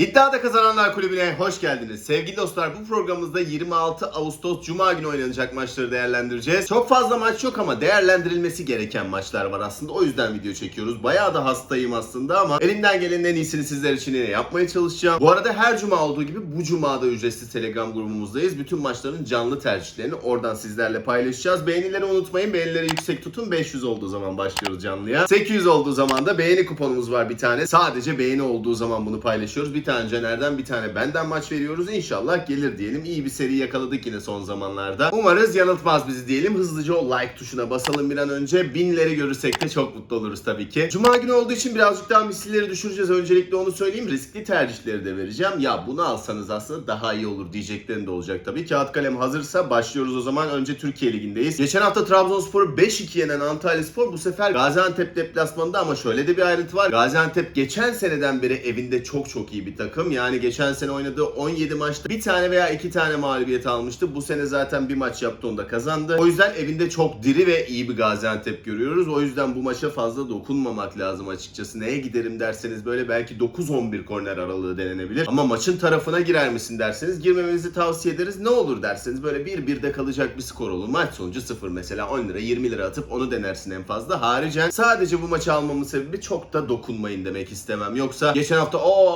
İddiada Kazananlar Kulübü'ne hoş geldiniz. Sevgili dostlar bu programımızda 26 Ağustos Cuma günü oynanacak maçları değerlendireceğiz. Çok fazla maç yok ama değerlendirilmesi gereken maçlar var aslında. O yüzden video çekiyoruz. Bayağı da hastayım aslında ama elimden gelenin en iyisini sizler için yine yapmaya çalışacağım. Bu arada her cuma olduğu gibi bu cuma da ücretsiz Telegram grubumuzdayız. Bütün maçların canlı tercihlerini oradan sizlerle paylaşacağız. Beğenileri unutmayın. Beğenileri yüksek tutun. 500 olduğu zaman başlıyoruz canlıya. 800 olduğu zaman da beğeni kuponumuz var bir tane. Sadece beğeni olduğu zaman bunu paylaşıyoruz. Bir tane Caner'den bir tane benden maç veriyoruz. İnşallah gelir diyelim. İyi bir seri yakaladık yine son zamanlarda. Umarız yanıltmaz bizi diyelim. Hızlıca o like tuşuna basalım bir an önce. Binleri görürsek de çok mutlu oluruz tabii ki. Cuma günü olduğu için birazcık daha misilleri düşüreceğiz. Öncelikle onu söyleyeyim. Riskli tercihleri de vereceğim. Ya bunu alsanız aslında daha iyi olur diyeceklerim de olacak tabii. Kağıt kalem hazırsa başlıyoruz o zaman. Önce Türkiye Ligi'ndeyiz. Geçen hafta Trabzonspor'u 5-2 yenen Antalyaspor bu sefer Gaziantep deplasmanında ama şöyle de bir ayrıntı var. Gaziantep geçen seneden beri evinde çok çok iyi bir takım. Yani geçen sene oynadığı 17 maçta bir tane veya iki tane mağlubiyet almıştı. Bu sene zaten bir maç yaptı onu kazandı. O yüzden evinde çok diri ve iyi bir Gaziantep görüyoruz. O yüzden bu maça fazla dokunmamak lazım açıkçası. Neye giderim derseniz böyle belki 9-11 korner aralığı denenebilir. Ama maçın tarafına girer misin derseniz girmemenizi tavsiye ederiz. Ne olur derseniz böyle 1-1'de kalacak bir skor olur. Maç sonucu 0 mesela 10 lira 20 lira atıp onu denersin en fazla. Haricen sadece bu maçı almamın sebebi çok da dokunmayın demek istemem. Yoksa geçen hafta o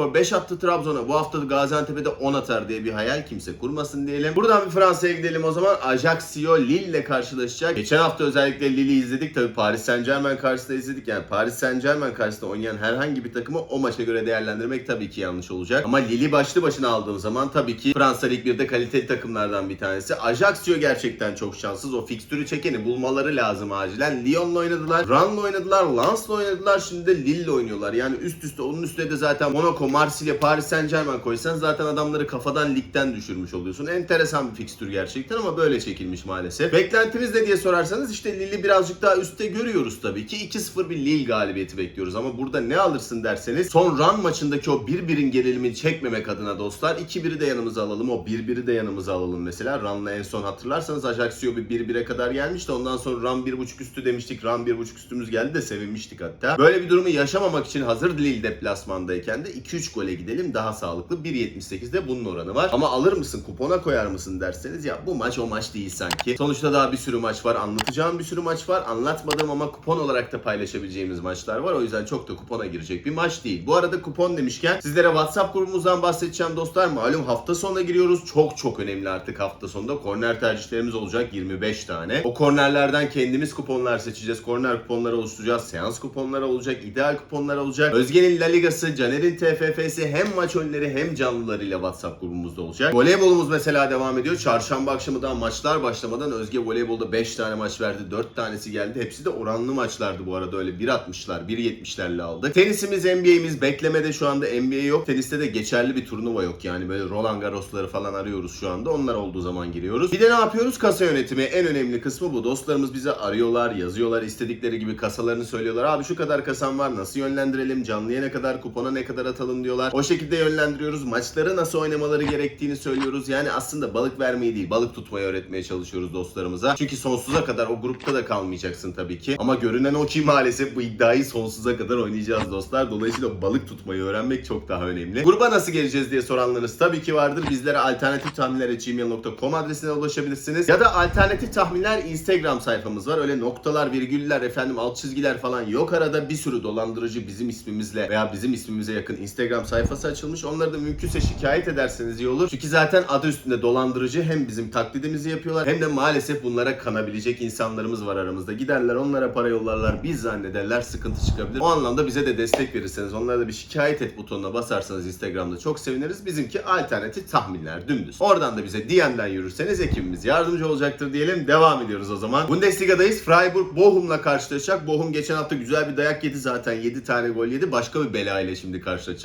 Antalyaspor 5 attı Trabzon'a bu hafta Gaziantep'e de 10 atar diye bir hayal kimse kurmasın diyelim. Buradan bir Fransa'ya gidelim o zaman. Ajaccio Lille ile karşılaşacak. Geçen hafta özellikle Lille'i izledik. Tabii Paris Saint Germain karşısında izledik. Yani Paris Saint Germain karşısında oynayan herhangi bir takımı o maça göre değerlendirmek tabii ki yanlış olacak. Ama Lille'i başlı başına aldığım zaman tabii ki Fransa Lig 1'de kaliteli takımlardan bir tanesi. Ajaccio gerçekten çok şanssız. O fikstürü çekeni bulmaları lazım acilen. Lyon'la oynadılar, Rennes'la oynadılar, Lens'la oynadılar. Şimdi de Lille'le oynuyorlar. Yani üst üste onun üstüne de zaten Monaco, Marsilya, Paris Saint Germain koysan zaten adamları kafadan ligden düşürmüş oluyorsun. Enteresan bir fikstür gerçekten ama böyle çekilmiş maalesef. Beklentimiz ne diye sorarsanız işte Lille'i birazcık daha üstte görüyoruz tabii ki. 2-0 bir Lille galibiyeti bekliyoruz ama burada ne alırsın derseniz son run maçındaki o 1-1'in gerilimini çekmemek adına dostlar 2-1'i de yanımıza alalım. O 1-1'i de yanımıza alalım mesela. Run'la en son hatırlarsanız Ajaccio bir 1-1'e kadar gelmişti. Ondan sonra run 1.5 üstü demiştik. Run 1.5 üstümüz geldi de sevinmiştik hatta. Böyle bir durumu yaşamamak için hazır Lille deplasmandayken de 2-3 gole gidelim daha sağlıklı. 1.78'de bunun oranı var. Ama alır mısın kupona koyar mısın derseniz ya bu maç o maç değil sanki. Sonuçta daha bir sürü maç var. Anlatacağım bir sürü maç var. Anlatmadığım ama kupon olarak da paylaşabileceğimiz maçlar var. O yüzden çok da kupona girecek bir maç değil. Bu arada kupon demişken sizlere WhatsApp grubumuzdan bahsedeceğim dostlar. Malum hafta sonuna giriyoruz. Çok çok önemli artık hafta sonunda. Korner tercihlerimiz olacak 25 tane. O kornerlerden kendimiz kuponlar seçeceğiz. Korner kuponları oluşturacağız. Seans kuponları olacak. ideal kuponlar olacak. Özge'nin La Ligası, Caner'in TFF'si hem maç önleri hem canlılarıyla WhatsApp grubumuzda olacak. Voleybolumuz mesela devam ediyor. Çarşamba akşamı daha maçlar başlamadan Özge voleybolda 5 tane maç verdi. 4 tanesi geldi. Hepsi de oranlı maçlardı bu arada. Öyle 1.60'lar, 1.70'lerle aldık. Tenisimiz, NBA'miz beklemede şu anda NBA yok. Teniste de geçerli bir turnuva yok. Yani böyle Roland Garros'ları falan arıyoruz şu anda. Onlar olduğu zaman giriyoruz. Bir de ne yapıyoruz? Kasa yönetimi. En önemli kısmı bu. Dostlarımız bize arıyorlar, yazıyorlar. istedikleri gibi kasalarını söylüyorlar. Abi şu kadar kasam var. Nasıl yönlendirelim? Canlıya ne kadar, kupona ne kadar atalım diyorlar. O şekilde yönlendiriyoruz. Maçları nasıl oynamaları gerektiğini söylüyoruz. Yani aslında balık vermeyi değil, balık tutmayı öğretmeye çalışıyoruz dostlarımıza. Çünkü sonsuza kadar o grupta da kalmayacaksın tabii ki. Ama görünen o ki maalesef bu iddiayı sonsuza kadar oynayacağız dostlar. Dolayısıyla balık tutmayı öğrenmek çok daha önemli. Gruba nasıl geleceğiz diye soranlarınız tabii ki vardır. Bizlere alternatif tahminler.gmail.com adresine ulaşabilirsiniz. Ya da alternatif tahminler Instagram sayfamız var. Öyle noktalar, virgüller, efendim alt çizgiler falan yok. Arada bir sürü dolandırıcı bizim ismimizle veya bizim ismimize yakın Instagram sayfası açılmış. Onları da mümkünse şikayet ederseniz iyi olur. Çünkü zaten adı üstünde dolandırıcı hem bizim taklidimizi yapıyorlar hem de maalesef bunlara kanabilecek insanlarımız var aramızda. Giderler onlara para yollarlar biz zannederler sıkıntı çıkabilir. O anlamda bize de destek verirseniz onlara da bir şikayet et butonuna basarsanız Instagram'da çok seviniriz. Bizimki alternatif tahminler dümdüz. Oradan da bize DM'den yürürseniz ekibimiz yardımcı olacaktır diyelim. Devam ediyoruz o zaman. Bundesliga'dayız. Freiburg Bochum'la karşılaşacak. Bochum geçen hafta güzel bir dayak yedi zaten. 7 tane gol yedi. Başka bir bela ile şimdi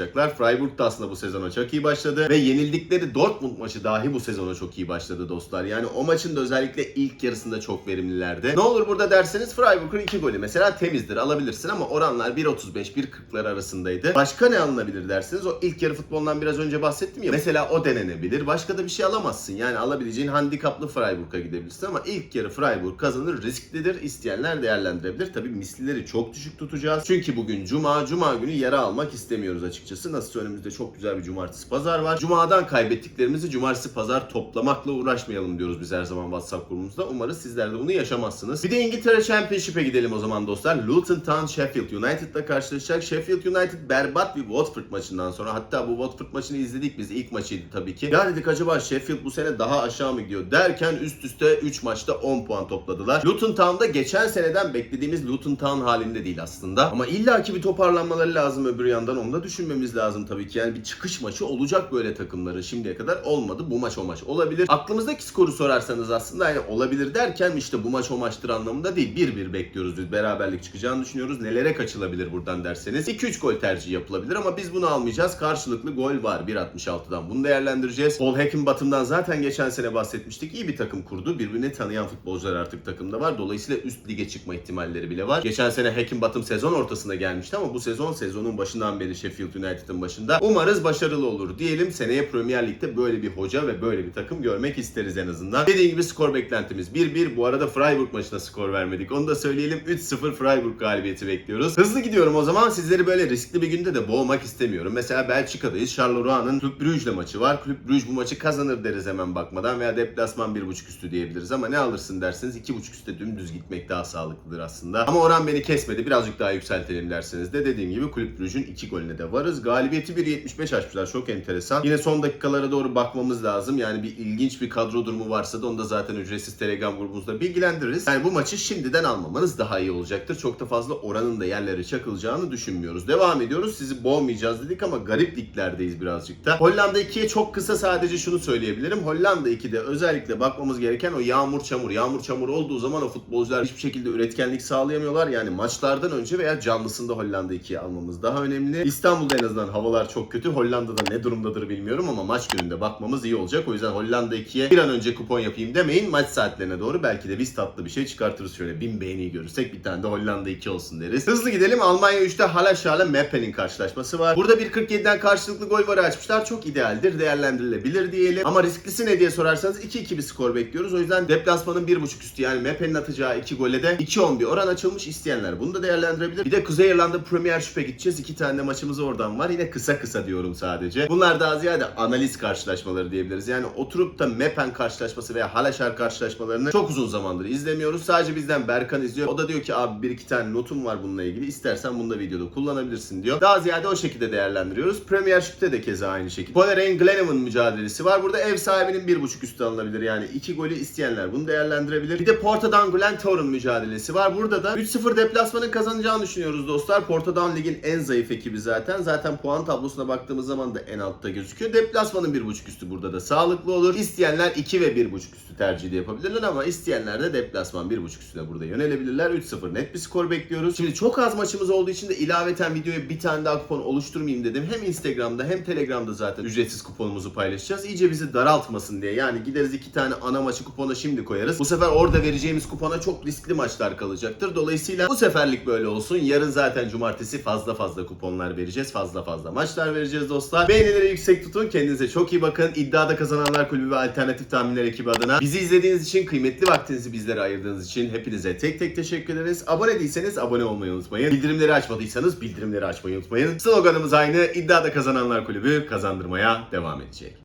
karşılaşacaklar. Freiburg da aslında bu sezona çok iyi başladı. Ve yenildikleri Dortmund maçı dahi bu sezona çok iyi başladı dostlar. Yani o maçın da özellikle ilk yarısında çok verimlilerdi. Ne olur burada derseniz Freiburg'un 2 golü mesela temizdir alabilirsin ama oranlar 1.35 1.40'lar arasındaydı. Başka ne alınabilir derseniz o ilk yarı futbolundan biraz önce bahsettim ya. Mesela o denenebilir. Başka da bir şey alamazsın. Yani alabileceğin handikaplı Freiburg'a gidebilirsin ama ilk yarı Freiburg kazanır. Risklidir. İsteyenler değerlendirebilir. Tabii mislileri çok düşük tutacağız. Çünkü bugün cuma, cuma günü yara almak istemiyoruz açıkçası. Açıkçası. Nasılsa önümüzde çok güzel bir cumartesi pazar var. Cuma'dan kaybettiklerimizi cumartesi pazar toplamakla uğraşmayalım diyoruz biz her zaman WhatsApp grubumuzda. Umarız sizler de bunu yaşamazsınız. Bir de İngiltere Championship'e gidelim o zaman dostlar. Luton Town Sheffield United'la karşılaşacak. Sheffield United berbat bir Watford maçından sonra hatta bu Watford maçını izledik biz. ilk maçıydı tabii ki. Ya dedik acaba Sheffield bu sene daha aşağı mı gidiyor derken üst üste 3 maçta 10 puan topladılar. Luton Town'da geçen seneden beklediğimiz Luton Town halinde değil aslında. Ama illaki bir toparlanmaları lazım öbür yandan onu da düşünmemiz lazım tabii ki. Yani bir çıkış maçı olacak böyle takımların şimdiye kadar olmadı. Bu maç o maç olabilir. Aklımızdaki skoru sorarsanız aslında yani olabilir derken işte bu maç o maçtır anlamında değil. 1-1 bekliyoruz biz. Beraberlik çıkacağını düşünüyoruz. Nelere kaçılabilir buradan derseniz. 2-3 gol tercihi yapılabilir ama biz bunu almayacağız. Karşılıklı gol var 1.66'dan. Bunu değerlendireceğiz. Paul Heckingbottom'dan zaten geçen sene bahsetmiştik. İyi bir takım kurdu. Birbirini tanıyan futbolcular artık takımda var. Dolayısıyla üst lige çıkma ihtimalleri bile var. Geçen sene Heckingbottom sezon ortasında gelmişti ama bu sezon sezonun başından beri Sheffield United'ın başında. Umarız başarılı olur diyelim. Seneye Premier Lig'de böyle bir hoca ve böyle bir takım görmek isteriz en azından. Dediğim gibi skor beklentimiz 1-1. Bu arada Freiburg maçına skor vermedik. Onu da söyleyelim. 3-0 Freiburg galibiyeti bekliyoruz. Hızlı gidiyorum o zaman. Sizleri böyle riskli bir günde de boğmak istemiyorum. Mesela Belçika'dayız. Charleroi Club Brugge'le maçı var. Club Brugge bu maçı kazanır deriz hemen bakmadan veya deplasman 1.5 üstü diyebiliriz ama ne alırsın derseniz 2.5 üstte dümdüz gitmek daha sağlıklıdır aslında. Ama oran beni kesmedi. Birazcık daha yükseltelim derseniz de dediğim gibi Kulüp Brugge'ün 2 golüne de varız. Galibiyeti 1.75 açmışlar. Çok enteresan. Yine son dakikalara doğru bakmamız lazım. Yani bir ilginç bir kadro durumu varsa da onu da zaten ücretsiz Telegram grubumuzda bilgilendiririz. Yani bu maçı şimdiden almamanız daha iyi olacaktır. Çok da fazla oranın da yerlere çakılacağını düşünmüyoruz. Devam ediyoruz. Sizi boğmayacağız dedik ama garip liglerdeyiz birazcık da. Hollanda 2'ye çok kısa sadece şunu söyleyebilirim. Hollanda 2'de özellikle bakmamız gereken o yağmur çamur. Yağmur çamur olduğu zaman o futbolcular hiçbir şekilde üretkenlik sağlayamıyorlar. Yani maçlardan önce veya canlısında Hollanda 2'ye almamız daha önemli. İstanbul'da en azından havalar çok kötü. Hollanda'da ne durumdadır bilmiyorum ama maç gününde bakmamız iyi olacak. O yüzden Hollanda 2'ye bir an önce kupon yapayım demeyin. Maç saatlerine doğru belki de biz tatlı bir şey çıkartırız. Şöyle bin beğeni görürsek bir tane de Hollanda 2 olsun deriz. Hızlı gidelim. Almanya 3'te Halaşar'la Meppe'nin karşılaşması var. Burada 1.47'den karşılıklı gol varı açmışlar. Çok idealdir. Değerlendirilebilir diyelim. Ama risklisi ne diye sorarsanız 2-2 bir skor bekliyoruz. O yüzden deplasmanın 1.5 üstü yani Meppe'nin atacağı 2 gole de 2-10 bir oran açılmış isteyenler bunu da değerlendirebilir. Bir de Kuzey İrlanda Premiership'e gideceğiz. İki tane de maçımız var. Yine kısa kısa diyorum sadece. Bunlar daha ziyade analiz karşılaşmaları diyebiliriz. Yani oturup da Meppen karşılaşması veya Halaşar karşılaşmalarını çok uzun zamandır izlemiyoruz. Sadece bizden Berkan izliyor. O da diyor ki abi bir iki tane notum var bununla ilgili. İstersen bunu da videoda kullanabilirsin diyor. Daha ziyade o şekilde değerlendiriyoruz. Premiership'te de keza aynı şekilde. Coleraine Glenavon mücadelesi var. Burada ev sahibinin bir buçuk üstü alınabilir. Yani iki golü isteyenler bunu değerlendirebilir. Bir de Portadown Glentoran mücadelesi var. Burada da 3-0 deplasmanın kazanacağını düşünüyoruz dostlar. Portadown ligin en zayıf ekibi zaten. Zaten puan tablosuna baktığımız zaman da en altta gözüküyor. Deplasmanın bir buçuk üstü burada da sağlıklı olur. İsteyenler 2 ve bir buçuk üstü tercih de yapabilirler ama isteyenler de deplasman bir buçuk üstüne burada yönelebilirler. 3-0 net bir skor bekliyoruz. Şimdi çok az maçımız olduğu için de ilaveten videoya bir tane daha kupon oluşturmayayım dedim. Hem Instagram'da hem Telegram'da zaten ücretsiz kuponumuzu paylaşacağız. İyice bizi daraltmasın diye. Yani gideriz iki tane ana maçı kupona şimdi koyarız. Bu sefer orada vereceğimiz kupona çok riskli maçlar kalacaktır. Dolayısıyla bu seferlik böyle olsun. Yarın zaten cumartesi fazla fazla kuponlar vereceğiz. Fazla fazla maçlar vereceğiz dostlar. Beğenileri yüksek tutun. Kendinize çok iyi bakın. İddiada kazananlar kulübü ve alternatif tahminler ekibi adına bizi izlediğiniz için, kıymetli vaktinizi bizlere ayırdığınız için hepinize tek tek teşekkür ederiz. Abone değilseniz abone olmayı unutmayın. Bildirimleri açmadıysanız bildirimleri açmayı unutmayın. Sloganımız aynı. İddiada kazananlar kulübü kazandırmaya devam edecek.